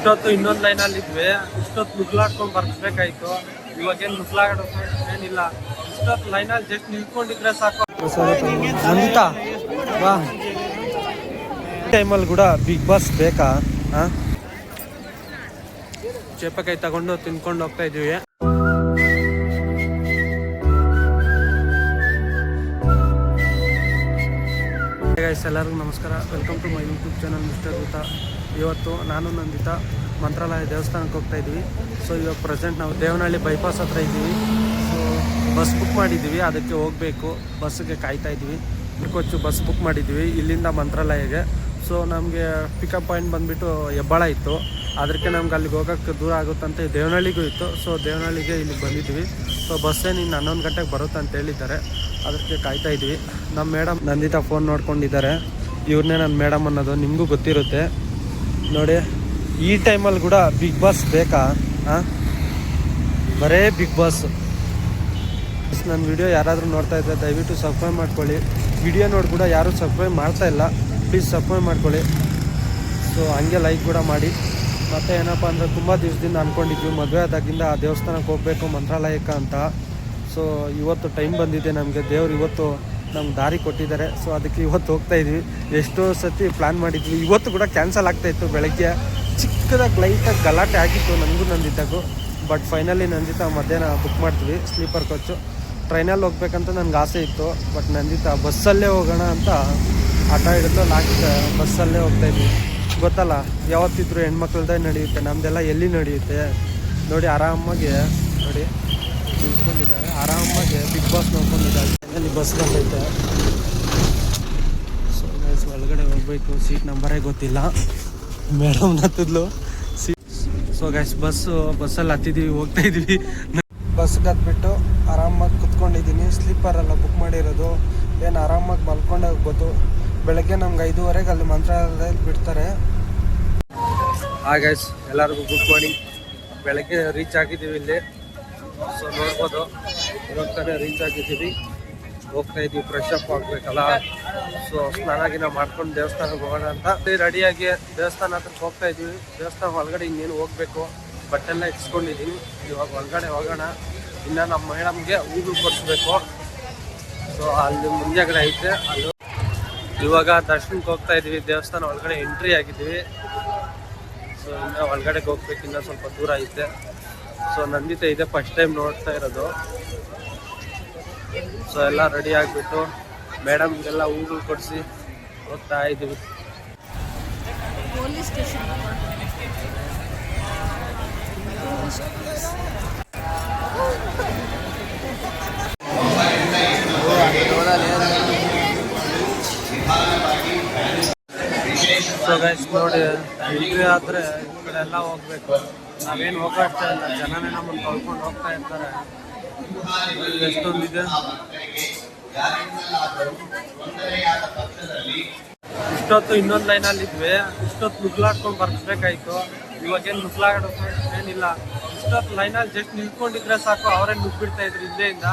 ಇಷ್ಟೊತ್ತು ಇನ್ನೊಂದು ಲೈನಲ್ಲಿ ಇದ್ವಿ. ಇಷ್ಟೊತ್ತು ನುಗ್ಲಾಡ್ಕೊಂಡು ಬರ್ಬೇಕಾಯ್ತು ಇವಾಗೇನು ನುಗ್ಲಾಡೋ ಏನಿಲ್ಲ. ಇಷ್ಟೊತ್ತು ಲೈನಲ್ಲಿ ಜಸ್ಟ್ ನಿಂತ್ಕೊಂಡಿದ್ರೆ ಸಾಕು. ವಾ ಟೈಮಲ್ಲಿ ಕೂಡ ಬಿಗ್ ಬಾಸ್ ಬೇಕಾ? ಹಾಂ ಚೇಪಕಾಯಿ ತಗೊಂಡು ತಿನ್ಕೊಂಡು ಹೋಗ್ತಾ ಇದೀವಿ. ಗೈಸ್ ಎಲ್ಲರಿಗೂ ನಮಸ್ಕಾರ. Welcome to my YouTube channel mister Geetha ಇವತ್ತು ನಾನು ನಂದಿತ, ಮಂತ್ರಾಲಯ ದೇವಸ್ಥಾನಕ್ಕೆ ಹೋಗ್ತಾ ಇದ್ದೀವಿ. ಸೊ ಇವಾಗ ಪ್ರೆಸೆಂಟ್ ನಾವು ದೇವನಹಳ್ಳಿ ಬೈಪಾಸ್ ಹತ್ರ ಇದ್ದೀವಿ. ಸೊ ಬಸ್ ಬುಕ್ ಮಾಡಿದ್ದೀವಿ. ಅದಕ್ಕೆ ಹೋಗಬೇಕು. ಬಸ್ಸಿಗೆ ಕಾಯ್ತಾ ಇದ್ದೀವಿ. ಕೊಚ್ಚು ಬಸ್ ಬುಕ್ ಮಾಡಿದ್ದೀವಿ ಇಲ್ಲಿಂದ ಮಂತ್ರಾಲಯಗೆ. ಸೊ ನಮಗೆ ಪಿಕಪ್ ಪಾಯಿಂಟ್ ಬಂದುಬಿಟ್ಟು ಹೆಬ್ಬಾಳ ಇತ್ತು. ಅದಕ್ಕೆ ನಮ್ಗೆ ಅಲ್ಲಿಗೆ ಹೋಗೋಕ್ಕೆ ದೂರ ಆಗುತ್ತಂತೆ ದೇವನಹಳ್ಳಿಗೂ ಇತ್ತು. ಸೊ ದೇವನಹಳ್ಳಿಗೆ ಇಲ್ಲಿಗೆ ಬಂದಿದ್ದೀವಿ. ಸೊ ಬಸ್ಸೇ ನಿನ್ನ ಹನ್ನೊಂದು ಗಂಟೆಗೆ ಬರುತ್ತೆ ಅಂತ ಹೇಳಿದ್ದಾರೆ. ಅದಕ್ಕೆ ಕಾಯ್ತಾ ಇದ್ವಿ. ನಮ್ಮ ಮೇಡಮ್ ನಂದಿತಾ ಫೋನ್ ನೋಡ್ಕೊಂಡಿದ್ದಾರೆ. ಇವ್ರನ್ನೇ ನನ್ನ ಮೇಡಮ್ ಅನ್ನೋದು ನಿಮಗೂ ಗೊತ್ತಿರುತ್ತೆ. ನೋಡಿ, ಈ ಟೈಮಲ್ಲಿ ಕೂಡ ಬಿಗ್ ಬಾಸ್ ಬೇಕಾ? ಹಾಂ ಬರೇ ಬಿಗ್ ಬಾಸ್ ನನ್ನ ವಿಡಿಯೋ ಯಾರಾದರೂ ನೋಡ್ತಾ ಇದ್ದರೆ ದಯವಿಟ್ಟು ಸಬ್ಸ್ಕ್ರೈಬ್ ಮಾಡ್ಕೊಳ್ಳಿ. ವಿಡಿಯೋ ನೋಡಿ ಕೂಡ ಯಾರೂ ಸಬ್ಸ್ಕ್ರೈಬ್ ಮಾಡ್ತಾ ಇಲ್ಲ. ಪ್ಲೀಸ್ ಸಬ್ಸ್ಕ್ರೈಬ್ ಮಾಡ್ಕೊಳ್ಳಿ. ಸೊ ಹಂಗೆ ಲೈಕ್ ಕೂಡ ಮಾಡಿ. ಮತ್ತು ಏನಪ್ಪ ಅಂದರೆ ತುಂಬ ದಿವಸದಿಂದ ಅಂದ್ಕೊಂಡಿದ್ವಿ ಮದುವೆ ಆದಾಗಿಂದ ಆ ದೇವಸ್ಥಾನಕ್ಕೆ ಹೋಗಬೇಕು, ಮಂತ್ರಾಲಯಕ್ಕೆ ಅಂತ. ಸೊ ಇವತ್ತು ಟೈಮ್ ಬಂದಿದೆ ನಮಗೆ. ದೇವರು ಇವತ್ತು ನಮ್ಗೆ ದಾರಿ ಕೊಟ್ಟಿದ್ದಾರೆ. ಸೊ ಅದಕ್ಕೆ ಇವತ್ತು ಹೋಗ್ತಾ ಇದ್ವಿ. ಎಷ್ಟೋ ಸತಿ ಪ್ಲ್ಯಾನ್ ಮಾಡಿದ್ವಿ. ಇವತ್ತು ಕೂಡ ಕ್ಯಾನ್ಸಲ್ ಆಗ್ತಾಯಿತ್ತು ಬೆಳಗ್ಗೆ. ಚಿಕ್ಕದಾಗಿ ಲೈಟಾಗಿ ಗಲಾಟೆ ಆಗಿತ್ತು ನನಗೂ ನಂದಿದ್ದಾಗು ಬಟ್ ಫೈನಲಿ ನಂದಿತ ಮಧ್ಯಾಹ್ನ ಬುಕ್ ಮಾಡ್ತೀವಿ. ಸ್ಲೀಪರ್ ಕೋಚು ಟ್ರೈನಲ್ಲಿ ಹೋಗ್ಬೇಕಂತ ನನಗೆ ಆಸೆ ಇತ್ತು. ಬಟ್ ನಂದಿತ ಬಸ್ಸಲ್ಲೇ ಹೋಗೋಣ ಅಂತ ಆಟ ಹಿಡಿದು ಲಾಸ್ಟ್ ಬಸ್ಸಲ್ಲೇ ಹೋಗ್ತಾ ಇದ್ವಿ ಗೊತ್ತಲ್ಲ, ಯಾವತ್ತಿದ್ರು ಹೆಣ್ಮಕ್ಳದೇ ನಡೆಯುತ್ತೆ. ನಮ್ದೆಲ್ಲ ಎಲ್ಲಿ ನಡೆಯುತ್ತೆ? ನೋಡಿ, ಆರಾಮಾಗಿ ನೋಡಿ. ನಿಂತ್ಕೊಂಡಿದ್ದಾವೆ ಆರಾಮಾಗಿ ಬಿಗ್ ಬಾಸ್ ನೋಡ್ಕೊಂಡಿದ್ದೆ ಅಲ್ಲಿ ಬಸ್ ಬಂದೈತೆ ಸೊ ಗೈಸ್ ಒಳಗಡೆ ಹೋಗ್ಬೇಕು. ಸೀಟ್ ನಂಬರೇ ಗೊತ್ತಿಲ್ಲ. ಮೇಡಮ್ ಹತ್ತಿದ್ಲು. ಸೀಟ್ ಸೊ ಗೈಸ್ ಬಸ್ಸು ಬಸ್ಸಲ್ಲಿ ಹತ್ತಿದ್ದೀವಿ ಹೋಗ್ತಾ ಇದ್ವಿ. ಬಸ್ಗೆ ಹತ್ಬಿಟ್ಟು ಆರಾಮಾಗಿ ಕುತ್ಕೊಂಡಿದ್ದೀನಿ. ಸ್ಲೀಪರೆಲ್ಲ ಬುಕ್ ಮಾಡಿರೋದು. ಏನು ಆರಾಮಾಗಿ ಮಲ್ಕೊಂಡೇ ಹೋಗ್ಬೋದು. ಬೆಳಗ್ಗೆ ನಮ್ಗೆ ಐದೂವರೆಗೆ ಅಲ್ಲಿ ಮಂತ್ರಾಲಯದಲ್ಲಿ ಬಿಡ್ತಾರೆ. ಹಾಯ್ ಗೈಸ್ ಎಲ್ಲರಿಗೂ ಗುಡ್ ಮಾರ್ನಿಂಗ್ ಬೆಳಗ್ಗೆ ರೀಚ್ ಆಗಿದ್ದೀವಿ ಇಲ್ಲಿ. ಸೊ ನೋಡ್ಬೋದು. ಇವಾಗ ರೀಚ್ ಆಗಿದ್ದೀವಿ. ಹೋಗ್ತಾ ಇದ್ದೀವಿ ಫ್ರೆಶ್ ಅಪ್ ಆಗಬೇಕಲ್ಲ. ಸೊ ಸ್ನಾನ ಗಿನ ಮಾಡ್ಕೊಂಡು ದೇವಸ್ಥಾನಕ್ಕೆ ಹೋಗೋಣ ಅಂತ. ರೆಡಿಯಾಗಿ ದೇವಸ್ಥಾನ ಹತ್ರಕ್ಕೆ ಹೋಗ್ತಾ ಇದ್ದೀವಿ ದೇವಸ್ಥಾನ ಒಳಗಡೆ ಇನ್ನೇನು ಹೋಗ್ಬೇಕು? ಬಟ್ಟೆಲ್ಲ ಇಟ್ಸ್ಕೊಂಡಿದ್ದೀನಿ ಇವಾಗ ಒಳಗಡೆ ಹೋಗೋಣ. ಇನ್ನು ನಮ್ಮ ಮೇಡಮ್ಗೆ ಹೂಗಳು ಕೊಡಿಸ್ಬೇಕು. ಸೊ ಅಲ್ಲಿ ಮುಂಜಾಗಡೆ ಐತೆ. ಅಲ್ಲಿ ಇವಾಗ ದರ್ಶನಕ್ಕೆ ಹೋಗ್ತಾ ಇದೀವಿ. ದೇವಸ್ಥಾನ ಒಳಗಡೆ ಎಂಟ್ರಿ ಆಗಿದ್ದೀವಿ. ಸೊ ಇನ್ನು ಒಳಗಡೆಗೆ ಹೋಗ್ಬೇಕು. ಇನ್ನೂ ಸ್ವಲ್ಪ ದೂರ ಐತೆ. ಸೊ ನಂದಿತ ಇದೆ ಫಸ್ಟ್ ಟೈಮ್ ನೋಡ್ತಾ ಇರೋದು. ಸೊ ಎಲ್ಲ ರೆಡಿ ಆಗಿಬಿಟ್ಟು ಮೇಡಮ್ಗೆಲ್ಲ ಹೂಗಳು ಕೊಡಿಸಿ ಹೋಗ್ತಾ ಇದ್ದೀವಿ. ಸೊ ಗೈಸ್ ನೋಡಿ ಇಲ್ಲಿ ಆದರೆ ಈ ಕಡೆ ಎಲ್ಲ ಹೋಗ್ಬೇಕು. ನಾವೇನು ಹೋಗೋಷ್ಟೇ ಇಲ್ಲ, ಜನನೇ ನಮ್ಮನ್ನು ಕಳ್ಕೊಂಡು ಹೋಗ್ತಾ ಇರ್ತಾರೆ. ಎಷ್ಟೊಂದಿದೆ? ಇಷ್ಟೊತ್ತು ಇನ್ನೊಂದು ಲೈನಲ್ಲಿ ಇದ್ವಿ. ಇಷ್ಟೊತ್ತು ನುಗ್ಲಾಡ್ಕೊಂಡು ಬರ್ಬೇಕಾಯ್ತು ಇವಾಗೇನು ನುಗ್ಲಾಡೋ ಏನಿಲ್ಲ. ಇಷ್ಟೊತ್ತು ಲೈನಲ್ಲಿ ಜಸ್ಟ್ ನಿಂತ್ಕೊಂಡಿದ್ರೆ ಸಾಕು, ಅವರೇ ನುಗ್ಬಿಡ್ತಾ ಇದ್ರು ಹಿಂದೆಯಿಂದ.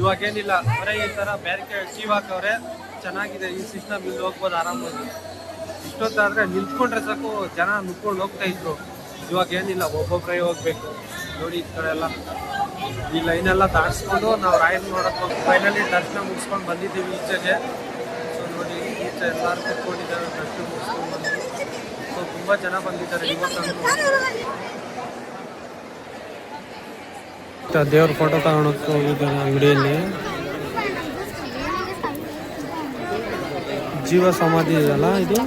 ಇವಾಗೇನಿಲ್ಲ. ಅವರೇ ಈ ಥರ ಬ್ಯಾರಿಕೇಡ್ ಕೀವ್ ಹಾಕವ್ರೆ. ಚೆನ್ನಾಗಿದೆ, ಈ ಸಿಸ್ಟಮ್ ಇಲ್ಲಿ ಹೋಗ್ಬೋದು ಆರಾಮಾಗಿ. ಇಷ್ಟೊತ್ತಾದರೆ ನಿಂತ್ಕೊಂಡ್ರೆ ಸಾಕು, ಜನ ನುಗ್ಕೊಂಡು ಹೋಗ್ತಾ ಇದ್ರು. ಇವಾಗ ಏನಿಲ್ಲ ಒಬ್ಬೊಬ್ಬರೇ ಹೋಗ್ಬೇಕು. ನೋಡಿ ಈ ಕಡೆ ಎಲ್ಲ. ಈ ಲೈನ್ ಎಲ್ಲ ದಾಟಿಸ್ಕೊಂಡು ನಾವು ರಾಯಲ್ ನೋಡೋಕ್ಕೆ ಫೈನಲಿ ದರ್ಶನ ಮುಗಿಸ್ಕೊಂಡು ಬಂದಿದ್ದೀವಿ ಈಚೆಗೆ. ಸೊ ನೋಡಿ, ಈಚೆ ಎಲ್ಲರೂ ಕೂತ್ಕೊಂಡಿದ್ದಾರೆ, ದರ್ಶನ ಮುಗಿಸ್ಕೊಂಡು ಬಂದು ಸೊ ತುಂಬ ಜನ ಬಂದಿದ್ದಾರೆ ಇವತ್ತು ದೇವ್ರ ಫೋಟೋ ತಗೊಳಕ್ಕೆ ಹೋಗಿದ್ದಾರೆ ಅಂಗಡಿಯಲ್ಲಿ. ಜೀವ ಸಮಾಧಿ ಇದೆಯಲ್ಲ ಇದು?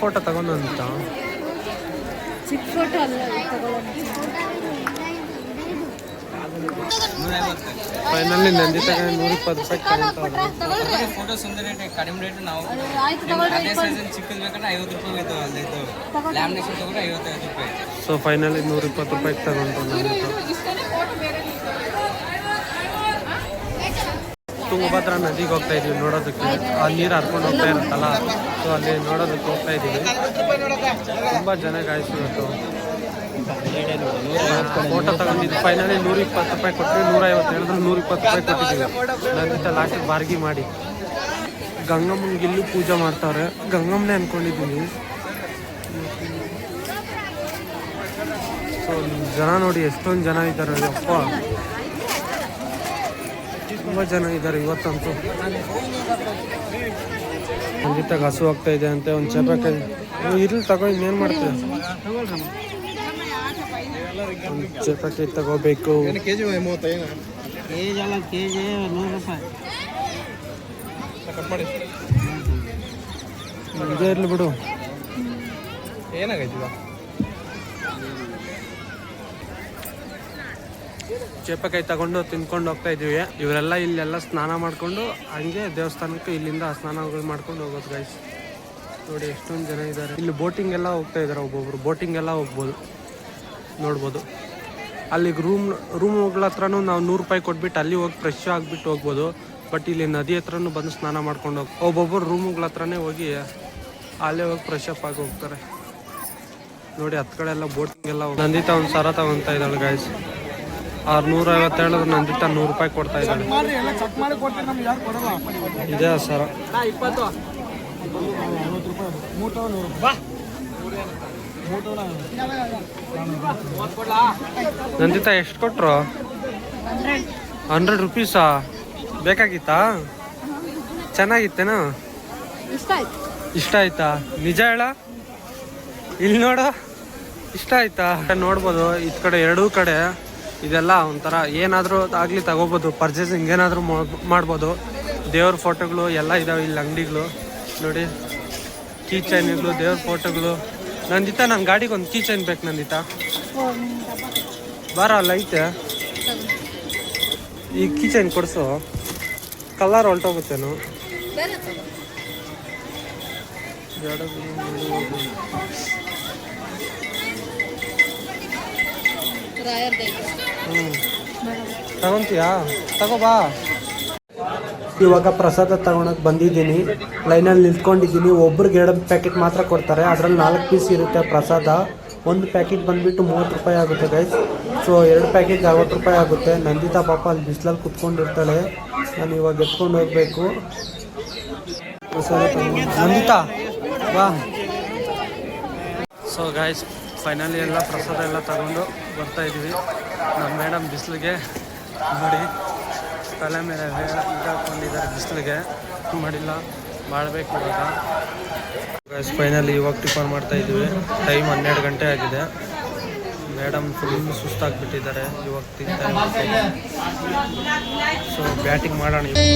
ಫೋಟೋ ತಗೊಂಡು ಅಂತ ಚಿಕ್ಕ ಫೋಟೋ ಅಲ್ಲ ಫೈನಲಿ ನಂದಿತಾಗ ನೂರ ಇಪ್ಪತ್ತು ರೂಪಾಯಿ ಒಂದು ರೇಟ್ ಕಡಿಮೆ ರೇಟ್ ನಾವು ಆಯ್ತು ನಿಮ್ಗೆ ತಗೊಳ್ಳಿ ಅದೇ ಸೈಜ್ ಚಿಕ್ಕದು ಬೇಕಂದ್ರೆ ಐವತ್ತು ರೂಪಾಯಿ ಅಲ್ಲಿ ಅಲ್ಲಿದ್ದು ಲ್ಯಾಮಿನೇಷನ್ ತಗೊಂಡ್ರೆ ಐವತ್ತೈದು ರೂಪಾಯಿ. ಸೊ ಫೈನಲಿ ನೂರ ಇಪ್ಪತ್ತು ರೂಪಾಯಿ ತಗೊಂಡು ನಂದಿತ ತುಂಗಭದ್ರಾ ನದಿಗೆ ಹೋಗ್ತಾ ಇದೀವಿ ನೋಡೋದಕ್ಕೆ. ಆ ನೀರು ಹರ್ಕೊಂಡು ಹೋಗ್ತಾ ಇರುತ್ತಲ್ಲ ಸೊ ಅಲ್ಲಿ ನೋಡೋದಕ್ಕೆ ಹೋಗ್ತಾ ಇದೀವಿ. ತುಂಬ ಜನ ಇವತ್ತು. ಫೋಟೋ ತಗೊಂಡಿದ್ದು ಫೈನಲಿ ನೂರ ಇಪ್ಪತ್ತು ರೂಪಾಯಿ ಕೊಟ್ಟರೆ ನೂರ ಐವತ್ತು ಹೇಳಿದ್ರು ನೂರ ಇಪ್ಪತ್ತು ರೂಪಾಯಿ ಕೊಟ್ಟಿದ್ದೀವಿ. ನಂದಿತ ಲಾಸ್ಟಿಗೆ ಬಾರ್ಗಿ ಮಾಡಿ. ಗಂಗಮ್ಮನ ಗಿಲ್ಲು ಪೂಜೆ ಮಾಡ್ತಾವ್ರೆ. ಗಂಗಮ್ಮನೇ ಅನ್ಕೊಂಡಿದ್ದೀನಿ. ಸೊ ಜನ ನೋಡಿ ಎಷ್ಟೊಂದು ಜನ ಇದ್ದಾರೆ ಅಪ್ಪ. ತುಂಬ ಜನ ಇದ್ದಾರೆ ಇವತ್ತಂತೂ. ಖಂಡಿತ ಹಸು ಆಗ್ತಾ ಇದೆ ಅಂತ ಒಂದು ಚಪಾಕಾಯಿ ಇರ್ಲಿ ತಗೋ, ಇನ್ನೇನು ಮಾಡ್ತೀವಿ ಚಪಾತಿ ತಗೋಬೇಕು. ಇದೇ ಇರ್ಲಿ ಬಿಡು. ಏನಾಗೈತಿ ಚೇಪಕಾಯಿ ತಗೊಂಡು ತಿನ್ಕೊಂಡು ಹೋಗ್ತಾ ಇದೀವಿ ಇವರೆಲ್ಲ ಇಲ್ಲೆಲ್ಲ ಸ್ನಾನ ಮಾಡ್ಕೊಂಡು ಹಂಗೆ ದೇವಸ್ಥಾನಕ್ಕೆ ಇಲ್ಲಿಂದ ಸ್ನಾನಗಳು ಮಾಡ್ಕೊಂಡು ಹೋಗೋದು ಗೈಸ್ ನೋಡಿ ಎಷ್ಟೊಂದು ಜನ ಇದ್ದಾರೆ. ಇಲ್ಲಿ ಬೋಟಿಂಗ್ ಎಲ್ಲ ಹೋಗ್ತಾ ಇದ್ದಾರೆ ಒಬ್ಬೊಬ್ರು. ಬೋಟಿಂಗ್ ಎಲ್ಲ ಹೋಗ್ಬೋದು. ನೋಡ್ಬೋದು. ಅಲ್ಲಿಗೆ ರೂಮ್ ರೂಮ್ ಹೋಗ್ಲ ಹತ್ರನೂ ನಾವು ನೂರು ರೂಪಾಯಿ ಕೊಟ್ಬಿಟ್ಟು ಅಲ್ಲಿ ಹೋಗಿ ಫ್ರೆಶ್ ಆಗಿಬಿಟ್ಟು ಹೋಗ್ಬೋದು. ಬಟ್ ಇಲ್ಲಿ ನದಿ ಹತ್ರನೂ ಬಂದು ಸ್ನಾನ ಮಾಡ್ಕೊಂಡು ಹೋಗಿ ಒಬ್ಬೊಬ್ಬರು ರೂಮ್ಗಳ ಹತ್ರನೇ ಹೋಗಿ ಅಲ್ಲೇ ಹೋಗಿ ಫ್ರೆಶ್ ಅಪ್ ಆಗಿ ಹೋಗ್ತಾರೆ. ನೋಡಿ ಹತ್ತು ಕಡೆ ಎಲ್ಲ ಬೋಟಿಂಗ್ ಎಲ್ಲ ನಂದಿತಾ ಒಂದು ಸರ ತಗೊಂತ ಇದ್ದಾಳೆ ಗಾಯ್ಸ್ ಆರ್ನೂರ ಐವತ್ತು ಹೇಳಿದ್ರೆ ನಂದಿತಾ ನೂರು ರೂಪಾಯಿ ಕೊಡ್ತಾ ಇದ್ದಾಳೆ. ಇದೇ ಸರ. ನಂದಿತಾ ಎಷ್ಟು ಕೊಟ್ರು? ಹಂಡ್ರೆಡ್ ರುಪೀಸಾ? ಬೇಕಾಗಿತ್ತಾ? ಚೆನ್ನಾಗಿತ್ತೇನಾ? ಇಷ್ಟ ಆಯ್ತಾ? ನಿಜ ಹೇಳ. ಇಲ್ಲಿ ನೋಡು. ಇಷ್ಟ ಆಯ್ತಾ? ನೋಡ್ಬೋದು, ಇದ್ ಕಡೆ ಎರಡೂ ಕಡೆ ಇದೆಲ್ಲ ಒಂಥರ ಏನಾದರೂ ಆಗಲಿ ತಗೋಬೋದು ಪರ್ಚೇಸಿಂಗ್ ಏನಾದರೂ ಮಾಡ್ಬೋದು. ದೇವ್ರ ಫೋಟೋಗಳು ಎಲ್ಲ ಇದಾವೆ, ಇಲ್ಲಿ ಅಂಗಡಿಗಳು. ನೋಡಿ. ಕೀ ಚೈನ್ಗಳು ದೇವ್ರ ಫೋಟೋಗಳು ನಂದಿತ ನನ್ನ ಗಾಡಿಗೆ ಒಂದು ಕೀ ಚೈನ್ ಬೇಕು ನಂದಿತ. ಬಾರ, ಅಲ್ಲ, ಐತೆ. ಈ ಕೀ ಚೈನ್ ಕೊಡಿಸು. ಕಲರ್ ಹೊಲ್ಟೋಗುತ್ತೇನು ಹ್ಞೂ ತಗೊಂತೀಯಾ? ತಗೋ ಬಾ. ಇವಾಗ ಪ್ರಸಾದ ತಗೊಳಕ್ ಬಂದಿದ್ದೀನಿ. ಲೈನಲ್ಲಿ ನಿಂತ್ಕೊಂಡಿದ್ದೀನಿ. ಒಬ್ರಿಗೆ ಎರಡು ಪ್ಯಾಕೆಟ್ ಮಾತ್ರ ಕೊಡ್ತಾರೆ. ಅದರಲ್ಲಿ ನಾಲ್ಕು ಪೀಸ್ ಇರುತ್ತೆ ಪ್ರಸಾದ. ಒಂದು ಪ್ಯಾಕೆಟ್ ಬಂದ್ಬಿಟ್ಟು ಮೂವತ್ತು ರೂಪಾಯಿ ಆಗುತ್ತೆ ಗೈಸ್ ಸೊ ಎರಡು ಪ್ಯಾಕೆಟ್ ಅರವತ್ತು ರೂಪಾಯಿ ಆಗುತ್ತೆ. ನಂದಿತಾ ಪಾಪ ಅಲ್ಲಿ ಬಿಸಿಲಲ್ಲಿ ಕುತ್ಕೊಂಡಿರ್ತಾಳೆ. ನಾನು ಇವಾಗ ಎತ್ಕೊಂಡು ಹೋಗ್ಬೇಕು. ನಂದಿತಾ, ಬಾ. ಸೊ ಗಾಯ್ಸ್ ಫೈನಲಿ ಎಲ್ಲ ಪ್ರಸಾದ ಎಲ್ಲ ತಗೊಂಡು ಬರ್ತಾ ಇದ್ದೀವಿ ನಮ್ಮ ಮೇಡಮ್ ಬಿಸಿಲಿಗೆ ನೋಡಿ. ತಲೆ ಮೇಲೆ ಇದಾಕೊಂಡಿದ್ದಾರೆ ಬಿಸಿಲಿಗೆ. ಮಾಡಿಲ್ಲ. ಮಾಡಬೇಕು ಇವಾಗ. ಗಾಯ್ಸ್ ಫೈನಲಿ ಇವಾಗ ಟಿಫನ್ ಮಾಡ್ತಾ ಇದ್ದೀವಿ. ಟೈಮ್ ಹನ್ನೆರಡು ಗಂಟೆ ಆಗಿದೆ. ಮೇಡಮ್ ಫುಲ್ ಸುಸ್ತಾಗ್ಬಿಟ್ಟಿದ್ದಾರೆ. ಇವಾಗ ತಿಂತಾ ಸೊ ಬ್ಯಾಟಿಂಗ್ ಮಾಡೋಣ ಇವಾಗ.